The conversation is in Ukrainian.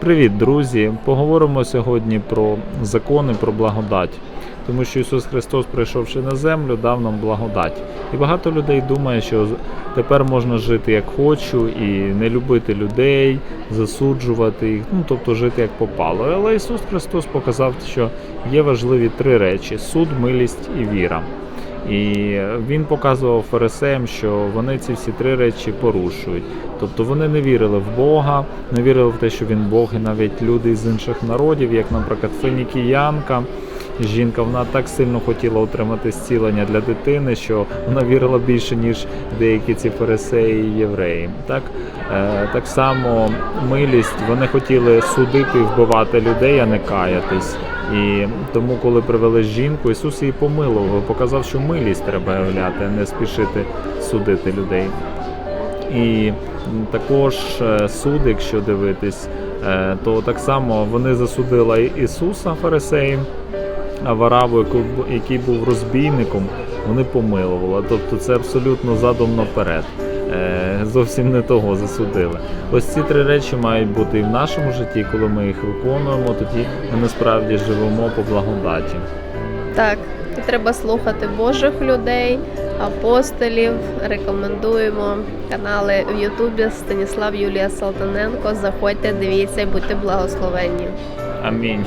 Привіт, друзі! Поговоримо сьогодні про закони, про благодать. Тому що Ісус Христос, прийшовши на землю, дав нам благодать. І багато людей думає, що тепер можна жити як хочу і не любити людей, засуджувати їх, ну тобто жити як попало. Але Ісус Христос показав, що є важливі три речі: суд, милість і віра. І він показував фарисеям, що вони ці всі три речі порушують. Тобто вони не вірили в Бога, не вірили в те, що він Бог, і навіть люди з інших народів, як, наприклад, финікіянка. Жінка вона так сильно хотіла отримати зцілення для дитини, що вона вірила більше, ніж деякі ці фарисеї і євреї. Так, е, так само милість вони хотіли судити і вбивати людей, а не каятись. І тому, коли привели жінку, Ісус її помилував, показав, що милість треба являти, а не спішити судити людей. І також е, суд, якщо дивитись, е, то так само вони засудили Ісуса фарисеї, а Вараву, яку який був розбійником, вони помилували. Тобто це абсолютно задом наперед. Е, Зовсім не того засудили. Ось ці три речі мають бути і в нашому житті, коли ми їх виконуємо, тоді ми насправді живемо по благодаті. Так, і треба слухати Божих людей, апостолів. Рекомендуємо канали в Ютубі Станіслав Юлія Салтаненко. Заходьте, дивіться і будьте благословенні. Амінь.